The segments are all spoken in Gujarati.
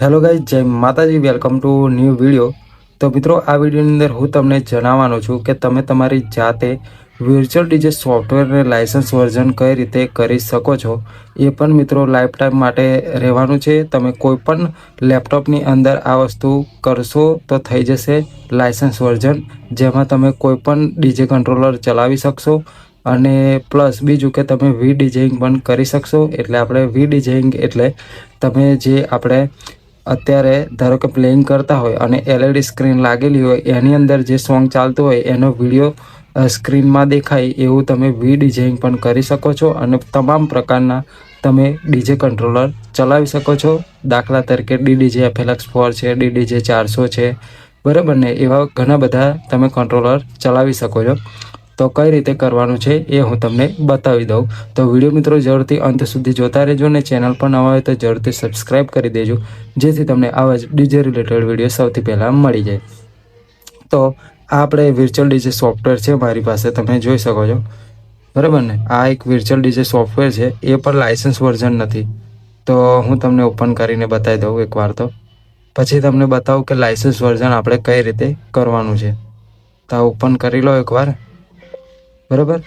હેલો ગાઈઝ જય માતાજી વેલકમ ટુ ન્યૂ વીડિયો તો મિત્રો, આ વિડીયોની અંદર હું તમને જણાવવાનો છું કે તમે તમારી જાતે વિર્ચ્યુઅલ ડીજે સોફ્ટવેરને લાઇસન્સ વર્ઝન કઈ રીતે કરી શકો છો? એ પણ મિત્રો લાઈફ ટાઈમ માટે રહેવાનું છે. તમે કોઈ પણ લેપટોપની અંદર આ વસ્તુ કરશો તો થઈ જશે લાઇસન્સ વર્ઝન જેમાં તમે કોઈ પણ ડીજે કંટ્રોલર ચલાવી શકશો અને પ્લસ બીજું કે તમે વી ડીજેઇંગ પણ કરી શકશો. એટલે આપણે વી ડીજેઇંગ એટલે તમે જે આપણે અત્યારે ધારો કે પ્લેઇંગ કરતા હોય અને એલઈડી સ્ક્રીન લાગેલી હોય, એની અંદર જે સોંગ ચાલતું હોય, એનો વીડિયો સ્ક્રીનમાં દેખાય એવું તમે વી ડિઝાઇન પણ કરી શકો છો અને તમામ પ્રકારના તમે ડીજે કંટ્રોલર ચલાવી શકો છો. દાખલા તરીકે ડીડીજે એફએલએક્સ ફોર છે ડીડીજે ચારસો છે, બરાબર ને? એવા ઘણા બધા તમે કંટ્રોલર ચલાવી શકો છો. તો કઈ રીતે કરવાનું છે એ હું તમને બતાવી દઉં. તો વીડિયો મિત્રો જરૂરથી અંત સુધી જોતા રહેજો ને ચેનલ પર નવા હોય તો જરૂરથી સબસ્ક્રાઈબ કરી દેજો, જેથી તમને આવા જ ડીજે રિલેટેડ વીડિયો સૌથી પહેલાં મળી જાય. તો આ આપણે વિર્ચ્યુઅલ ડીજે સોફ્ટવેર છે મારી પાસે, તમે જોઈ શકો છો. બરાબર ને? આ એક વિર્ચ્યુઅલ ડીજે સોફ્ટવેર છે, એ પણ લાયસન્સ વર્ઝન નથી. તો હું તમને ઓપન કરીને બતાવી દઉં એકવાર તો. પછી તમને બતાવું કે લાયસન્સ વર્ઝન આપણે કઈ રીતે કરવાનું છે. તો ઓપન કરી લો એકવાર બરાબર?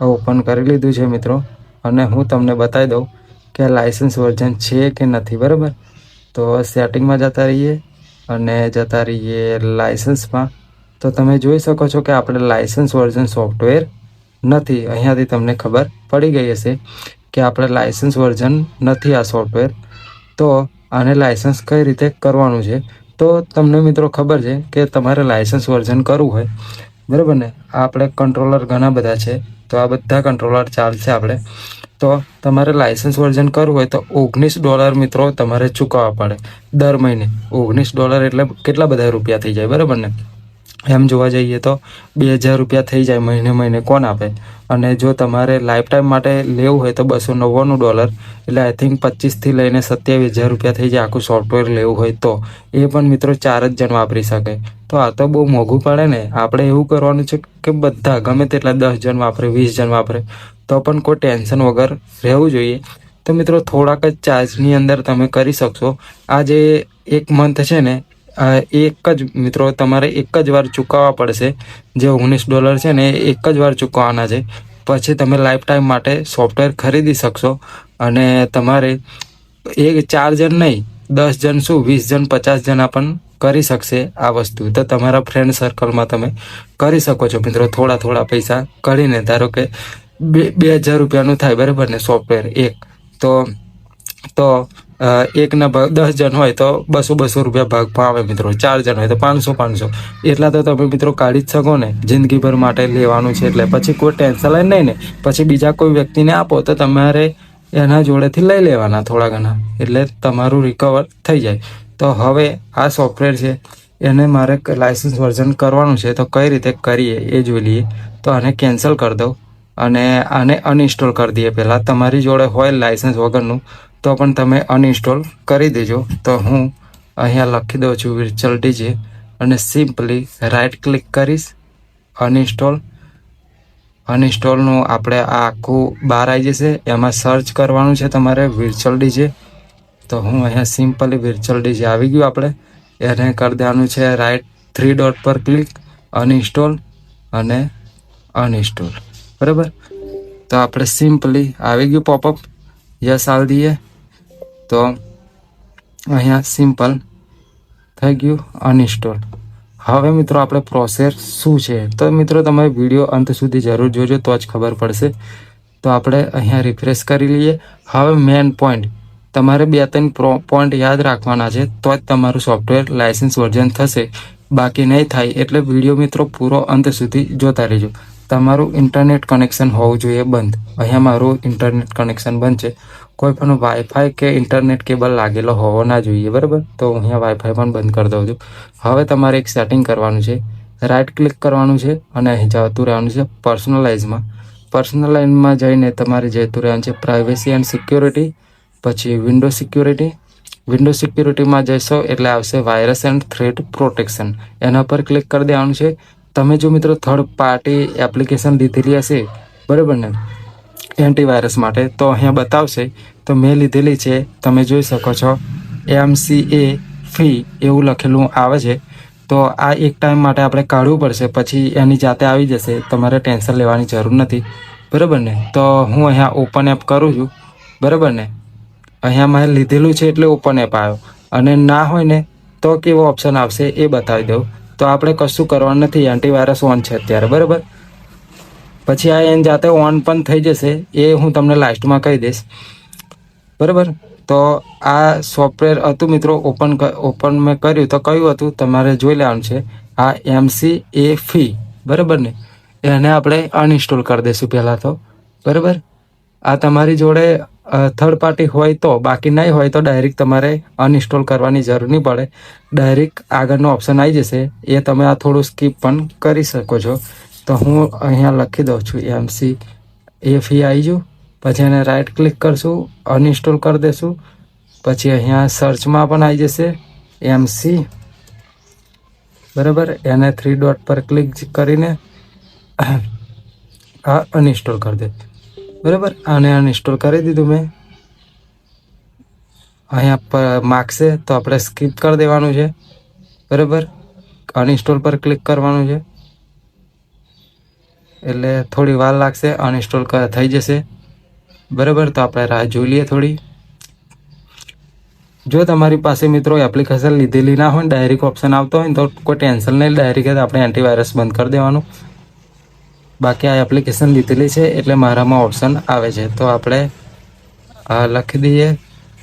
આ ઓપન કરી લીધું છે મિત્રો. અને હું તમને બતાવી દઉં કે લાઇસન્સ વર્ઝન છે કે નથી, બરાબર? તો સેટિંગમાં જતા રહીએ અને જતા રહીએ લાઇસન્સમાં તો તમે જોઈ શકો છો કે આપણે લાઇસન્સ વર્ઝન સોફ્ટવેર નથી. અહીંયાથી તમને ખબર પડી ગઈ હશે કે આપણે લાઇસન્સ વર્ઝન નથી આ સોફ્ટવેર તો આને લાઇસન્સ કઈ રીતે કરવાનું છે? તો તમને મિત્રો ખબર છે કે તમારે લાઇસન્સ વર્ઝન કરવું હોય બરાબર ને? આપણે કંટ્રોલર ઘણા બધા છે, તો આ બધા કંટ્રોલર ચાલશે આપણે. તો તમારે લાયસન્સ વર્ઝન કરવું હોય તો ઓગણીસ ડોલર મિત્રો તમારે ચૂકવવા પડે, દર મહિને. ઓગણીસ ડોલર એટલે કેટલા બધા રૂપિયા થઈ જાય, બરાબર ને? એમ જોવા જઈએ તો બે હજાર રૂપિયા થઈ જાય મહિને મહિને કોણ આપે? અને જો તમારે લાઈફ ટાઈમ માટે લેવું હોય તો બસો નવ્વાણું ડોલર, એટલે આઈ થિંક પચીસથી લઈને સત્યાવીસ હજાર રૂપિયા થઈ જાય આખું સોફ્ટવેર લેવું હોય તો. એ પણ મિત્રો ચાર જ જણ વાપરી શકે. તો આ તો બહુ મોંઘું પડે ને. આપણે એવું કરવાનું છે કે બધા ગમે તેટલા દસ જણ વાપરે, વીસ જણ વાપરે, તો પણ કોઈ ટેન્શન વગર રહેવું જોઈએ. તો મિત્રો થોડાક જ ચાર્જની અંદર તમે કરી શકશો. આ જે એક મંથ છે ને એક જ મિત્રો, તમારે એક જ વાર ચૂકવવા પડશે. જે ઓગણીસ ડોલર છે ને, એ એક જ વાર ચૂકવવાના છે. પછી તમે લાઈફ ટાઈમ માટે સોફ્ટવેર ખરીદી શકશો. અને તમારે એક, ચાર જણ નહીં, દસ જણ શું, વીસ જણ, પચાસ જણા પણ કરી શકશે આ વસ્તુ. તો તમારા ફ્રેન્ડ સર્કલમાં તમે કરી શકો છો મિત્રો, થોડા થોડા પૈસા કરીને. ધારો કે બે બે હજાર રૂપિયાનું થાય બરાબર ને સોફ્ટવેર એક. તો તો એકના ભાગ દસ જણ હોય તો બસો બસો રૂપિયા ભાગ આવે મિત્રો. ચાર જણ હોય તો પાંચસો પાંચસો. એટલા તો તમે મિત્રો કાઢી જ શકો ને. જિંદગીભર માટે લેવાનું છે એટલે પછી કોઈ ટેન્શન લઈને નહીં ને. પછી બીજા કોઈ વ્યક્તિને આપો તો તમારે એના જોડેથી લઈ લેવાના થોડા ઘણા. એટલે તમારું રિકવર થઈ જાય. તો હવે આ સોફ્ટવેર છે, એને મારે લાઇસન્સ વર્ઝન કરવાનું છે. તો કઈ રીતે કરીએ એ જોઈ લઈએ. તો આને કેન્સલ કરી દઉં. અને આને અનઇન્સ્ટોલ કરી દઈએ પહેલાં. તમારી જોડે હોય લાઇસન્સ વગરનું. તો પણ તમે અનઇન્સ્ટોલ કરી દેજો. તો હું અહીંયા લખી દઉં છું વિર્ચ્યુઅલ ડીજે અને સિમ્પલી રાઇટ ક્લિક કરીશ. અનઇન્સ્ટોલ અનઇન્સ્ટોલનું આપણે આ આખું બહાર આવી જશે. એમાં સર્ચ કરવાનું છે તમારે વિર્ચ્યુઅલ ડીજે તો હું અહીંયા સિમ્પલી વિર્ચ્યુઅલ ડીજે આવી ગયું આપણે. એને કરી દેવાનું છે રાઇટ થ્રી ડોટ પર ક્લિક અનઇન્સ્ટોલ અને અનઇન્સ્ટોલ બરાબર? તો આપણે સિમ્પલી આવી ગયું પોપઅપ યસ, આલ દઈએ. તો અહીંયા સિમ્પલ થઈ ગયું અનઇન્સ્ટોલ હવે મિત્રો આપણે પ્રોસેસ શું છે? તો મિત્રો તમે વીડિયો અંત સુધી જરૂર જોજો, તો જ ખબર પડશે. તો આપણે અહીંયા રિફ્રેશ કરી લઈએ. હવે મેન પોઈન્ટ તમારે બે ત્રણ પોઈન્ટ યાદ રાખવાના છે, તો જ તમારું સોફ્ટવેર લાઇસન્સ વર્ઝન થશે. બાકી નહીં થાય એટલે વીડિયો મિત્રો પૂરો અંત સુધી જોતા રહેજો. તમારું ઇન્ટરનેટ કનેક્શન હોવું જોઈએ બંધ. અહીંયા મારું ઇન્ટરનેટ કનેક્શન બંધ છે. કોઈ પણ વાઈફાઈ કે ઇન્ટરનેટ કેબલ લાગેલો હોવો ના જોઈએ, બરાબર? તો અહીંયા વાઈફાઈ પણ બંધ કરી દઉં છું. હવે તમારે એક સેટિંગ કરવાનું છે. રાઇટ ક્લિક કરવાનું છે અને અહીં જતું રહેવાનું છે પર્સનલાઇઝમાં પર્સનલાઇઝમાં જઈને તમારે જતું રહેવાનું છે પ્રાઇવેસી એન્ડ સિક્યોરિટી પછી વિન્ડો સિક્યોરિટી વિન્ડો સિક્યુરિટીમાં જશો એટલે આવશે વાયરસ એન્ડ થ્રેટ પ્રોટેક્શન એના પર ક્લિક કરી દેવાનું છે. તમે જો મિત્રો થર્ડ પાર્ટી એપ્લિકેશન લીધેલી હશે, બરાબર ને? એન્ટીવાયરસ માટે, તો અહીંયા બતાવશે, તો મેં લીધેલી છે, તમે જોઈ શકો છો એમ સી એ ફી એવું લખેલું આવે છે, તો આ એક ટાઈમ માટે આપણે કાઢવું પડશે, પછી એની જાતે આવી જશે, તમારે ટેન્શન લેવાની જરૂર નથી, બરાબર ને? તો હું અહીંયા ઓપન એપ કરું છું, બરાબર ને? અહીંયા મેં લીધેલું છે એટલે ઓપન એપ આવ્યો, અને ના હોય ને, તો કેવો ઓપ્શન આવશે એ બતાવી દઉં. તો આપણે કશું કરવાનું નથી એન્ટીવાયરસ ઓન છે અત્યારે, બરાબર? પછી આ એન જાતે ઓન પણ થઈ જશે, એ હું તમને લાસ્ટમાં કહી દઈશ. બરાબર? તો આ સોફ્ટવેર હતું મિત્રો ઓપન ઓપન મેં કર્યું. તો કયું હતું? તમારે જોઈ લેવાનું છે. આ એમસી એ ફી બરાબર ને? એને આપણે અનઇન્સ્ટોલ કરી દઈશું પહેલાં તો. બરાબર? આ તમારી જોડે થર્ડ પાર્ટી હોય તો, બાકી નહીં હોય તો ડાયરેક્ટ તમારે અનઇન્સ્ટોલ કરવાની જરૂર નહીં પડે. ડાયરેક્ટ આગળનો ઓપ્શન આવી જશે. એ તમે આ થોડું સ્કીપ પણ કરી શકો છો. તો હું અહીંયા લખી દઉં છું એમસી એ ફી આવી જુ. પછી એને રાઇટ ક્લિક કરશું અનઇન્સ્ટોલ કરી દઈશું પછી અહીંયા સર્ચમાં પણ આવી જશે એમસી બરાબર? એને થ્રી ડોટ પર ક્લિક કરીને આ અનઇન્સ્ટોલ કરી દે. બરાબર? આને અનઇન્સ્ટોલ કરી દીધું મેં. અહીંયા પર માગશે તો આપણે સ્કીપ કરી દેવાનું છે. બરાબર? અનઇન્સ્ટોલ પર ક્લિક કરવાનું છે. એટલે થોડી વાર લાગશે અનઇન્સ્ટોલ થઈ જશે. બરાબર? તો આપણે રાહ જોઈ લઈએ થોડી. જો તમારી પાસે મિત્રો એપ્લિકેશન લીધેલી ના હોય ડાયરેક્ટ ઓપ્શન આવતો હોય તો કોઈ ટેન્શન નહીં ડાયરેક્ટ આપણે એન્ટીવાયરસ બંધ કરી દેવાનું. બાકી આ એપ્લિકેશન લીધેલી છે એટલે મારામાં ઓપ્શન આવે છે. તો આપણે આ લખી દઈએ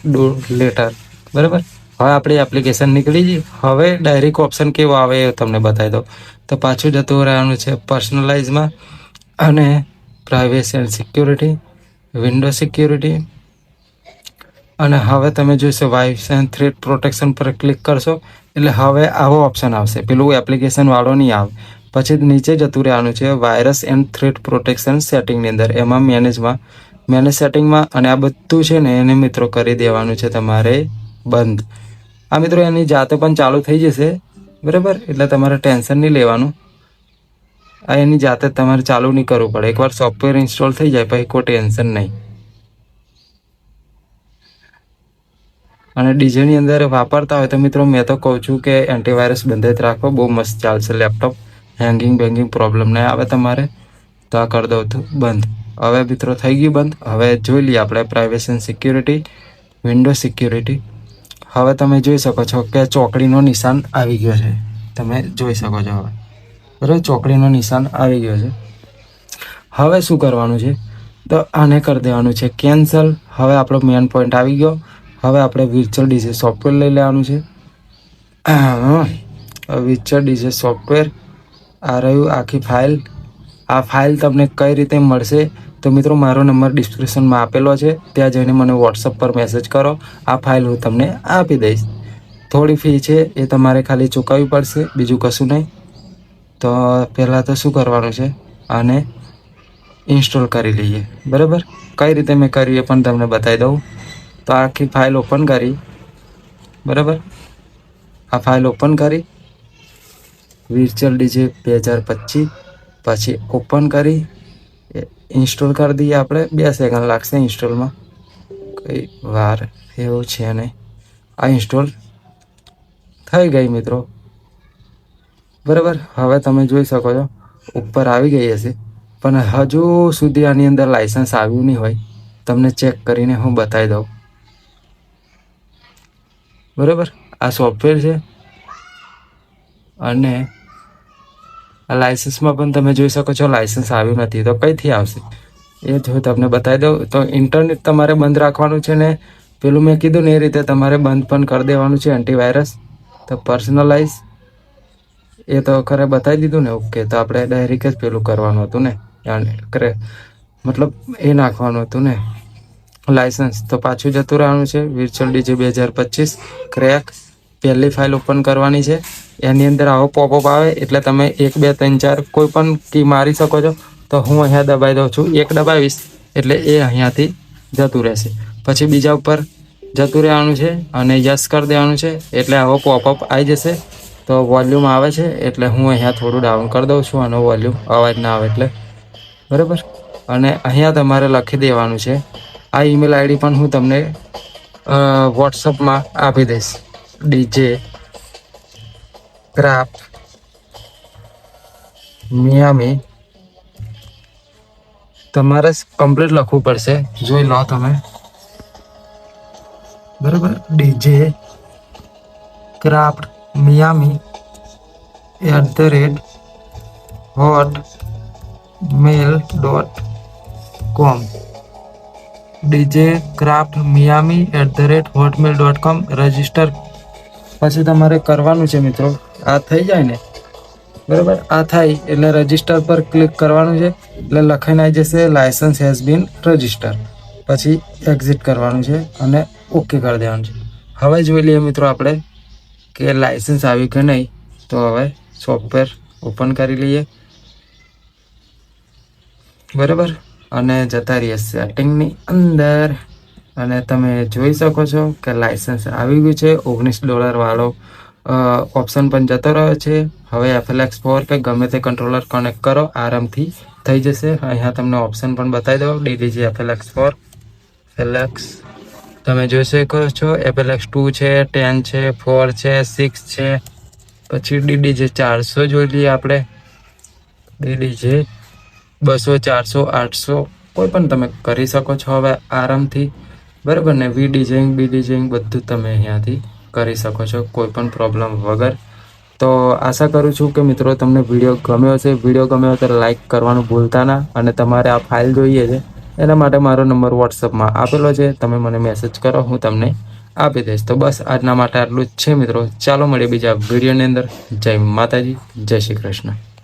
ડો લેટર બરાબર? હવે આપણી એપ્લિકેશન નીકળી ગઈ. હવે ડાયરેક્ટ ઓપ્શન કેવો આવે એ તમને બતાવી દો તો પાછું જતું રહેવાનું છે પર્સનલાઇઝમાં અને privacy and security window security અને હવે તમે જોઈશો વાઇફ એન્ડ થ્રેટ પ્રોટેક્શન પર ક્લિક કરશો એટલે હવે આવો ઓપ્શન આવશે. પેલું એપ્લિકેશનવાળો નહીં આવે. પછી નીચે જતું રહેવાનું છે વાયરસ એન્ડ થ્રેટ પ્રોટેક્શન સેટિંગની અંદર. એમાં મેનેજમાં મેનેજ સેટિંગમાં અને આ બધું છે ને એને મિત્રો કરી દેવાનું છે તમારે બંધ. આ મિત્રો એની જાતે પણ ચાલુ થઈ જશે, બરાબર? એટલે તમારે ટેન્શન નહીં લેવાનું. આ એની જાતે તમારે ચાલુ નહીં કરવું પડે. એકવાર સોફ્ટવેર ઇન્સ્ટોલ થઈ જાય, પછી કોઈ ટેન્શન નહીં. અને ડીજેની અંદર વાપરતા હોય તો મિત્રો, મેં તો કહું છું કે એન્ટીવાયરસ બંધ જ રાખો. બહુ મસ્ત ચાલશે લેપટોપ. હેંગિંગ બેંગિંગ પ્રોબ્લેમ નહીં આવે તમારે, તો આ કરી દઉં તો બંધ. હવે મિત્રો થઈ ગયું બંધ. હવે જોઈ લઈએ આપણે પ્રાઇવેસી સિક્યુરિટી વિન્ડો સિક્યુરિટી હવે તમે જોઈ શકો છો કે ચોકડીનો નિશાન આવી ગયો છે. તમે જોઈ શકો છો હવે. બરાબર? ચોકડીનો નિશાન આવી ગયો છે. હવે શું કરવાનું છે? તો આને કરી દેવાનું છે કેન્સલ હવે આપણો મેન પોઈન્ટ આવી ગયો. હવે આપણે વિર્ચ્યુઅલ ડીજે સોફ્ટવેર લઈ લેવાનું છે. વિર્ચ્યુઅલ ડીજે સોફ્ટવેર આ રહ્યું આખી ફાઇલ. આ ફાઇલ તમને કઈ રીતે મળશે તો મિત્રો મારો નંબર ડિસ્ક્રિપ્શનમાં આપેલો છે. ત્યાં જઈને મને વોટ્સઅપ પર મેસેજ કરો. આ ફાઇલ હું તમને આપી દઈશ. થોડી ફી છે એ તમારે ખાલી ચૂકવવી પડશે, બીજું કશું નહીં. તો પહેલાં તો શું કરવાનું છે? આને ઇન્સ્ટોલ કરી લઈએ. બરાબર? કઈ રીતે મેં કર્યું એ પણ તમને બતાવી દઉં. તો આખી ફાઇલ ઓપન કરી. બરાબર? આ ફાઇલ ઓપન કરી. વિર્ચ્યુઅલ ડીજે બે હજાર પચીસ. પછી ઓપન કરી. ઇન્સ્ટોલ કરી દઈએ આપણે. બે સેકન્ડ લાગશે ઇન્સ્ટોલમાં. કઈ વાર એવું છે નહીં. આ ઇન્સ્ટોલ થઈ ગઈ મિત્રો. બરાબર? હવે તમે જોઈ શકો છો. ઉપર આવી ગઈ હશે. પણ હજુ સુધી આની અંદર લાઇસન્સ આવ્યું નહીં હોય. તમને ચેક કરીને હું બતાવી દઉં. બરાબર? આ સોફ્ટવેર છે. અને આ લાઇસન્સમાં પણ તમે જોઈ શકો છો લાઇસન્સ આવ્યું નથી, તો કઈથી આવશે? એ જો તમને બતાવી દઉં. તો ઇન્ટરનેટ તમારે બંધ રાખવાનું છે ને, પેલું મેં કીધું ને એ રીતે તમારે બંધ પણ કરી દેવાનું છે એન્ટીવાયરસ તો પર્સનલાઇઝ એ તો ખરે બતાવી દીધું ને, ઓકે, તો આપણે ડાયરેક્ટ જ પેલું કરવાનું હતું ને કરે મતલબ એ નાખવાનું હતું ને લાઇસન્સ તો પાછું જતું રહેવાનું છે વિર્ચ્યુઅલ ડીજે બે હજાર પચીસ ક્રેક પહેલી ફાઇલ ઓપન કરવાની છે. એની અંદર આવો પોપઅપ આવે, એટલે તમે એક, બે, ત્રણ, ચાર કોઈ પણ કી મારી શકો છો, તો હું અહીંયા દબાઈ દઉં છું. એક દબાવીશ, એટલે એ અહીંયાથી જતું રહેશે. પછી બીજા ઉપર જતું રહેવાનું છે અને યસ કરી દેવાનું છે, એટલે આવો પોપઅપ આવી જશે. તો વોલ્યુમ આવે છે, એટલે હું અહીંયા થોડું ડાઉન કરી દઉં છું આનો વોલ્યુમ અવાજ ના આવે એટલે. બરાબર? અને અહીંયા તમારે લખી દેવાનું છે. આ ઈમેલ આઈડી પણ હું તમને વોટ્સઅપમાં આપી દઈશ. ડીજે ક્રાફ્ટ મિયામી તમારે કમ્પ્લીટ લખવું પડશે. જોઈ લો તમે. બરાબર? DJ craft Miami at the rate Hotmail dot com DJ craft Miami at the rate Hotmail dot com register પછી તમારે કરવાનું છે મિત્રો. આ થઈ જાય ને? બરાબર? આ થાય એટલે રજિસ્ટર પર ક્લિક કરવાનું છે. એટલે લખાઈને આવી જશે લાયસન્સ હેઝ બીન રજિસ્ટર પછી એક્ઝિટ કરવાનું છે અને ઓકે કરી દેવાનું છે. હવે જોઈ લઈએ મિત્રો આપણે કે લાયસન્સ આવી કે નહીં. તો હવે સોફ્ટવેર ઓપન કરી લઈએ. બરાબર? અને જતા રહીએ સેટિંગની અંદર. અને તમે જોઈ શકો છો કે લાયસન્સ આવી ગયું છે. ઓગણીસ ડોલર વાળો ઓપ્શન પણ જતો રહ્યો છે. હવે એફએલએક્સ ફોર કે ગમે તે કંટ્રોલર કનેક્ટ કરો, આરામથી થઈ જશે. અહીંયા તમને ઓપ્શન પણ બતાવી દો ડીડીજી એફએલએક્સ ફોર એફએલએક્સ તમે જોઈ શકો છો એફએલએક્સ ટુ છે ટેન છે ફોર છે સિક્સ છે. પછી ડીડીજે ચારસો જોઈ લઈએ આપણે. ડીડીજે બસો, ચારસો, આઠસો, કોઈ પણ તમે કરી શકો છો. હવે આરામથી. બરાબર ને? વી ડિઝાઇન બી ડિઝાઇન બધું તમે અહીંયાથી કરી શકો છો કોઈ પણ પ્રોબ્લેમ વગર. તો આશા કરું છું કે મિત્રો તમને વીડિયો ગમ્યો હશે. વીડિયો ગમ્યો તો લાઈક કરવાનું ભૂલતા ના અને તમારે આ ફાઇલ જોઈએ છે. એના માટે મારો નંબર વોટ્સઅપમાં આપેલો છે. તમે મને મેસેજ કરો, હું તમને આપી દઈશ. તો બસ આજના માટે આટલું જ છે મિત્રો. ચાલો મળીએ બીજા વિડીયોની અંદર. જય માતાજી, જય શ્રી કૃષ્ણ.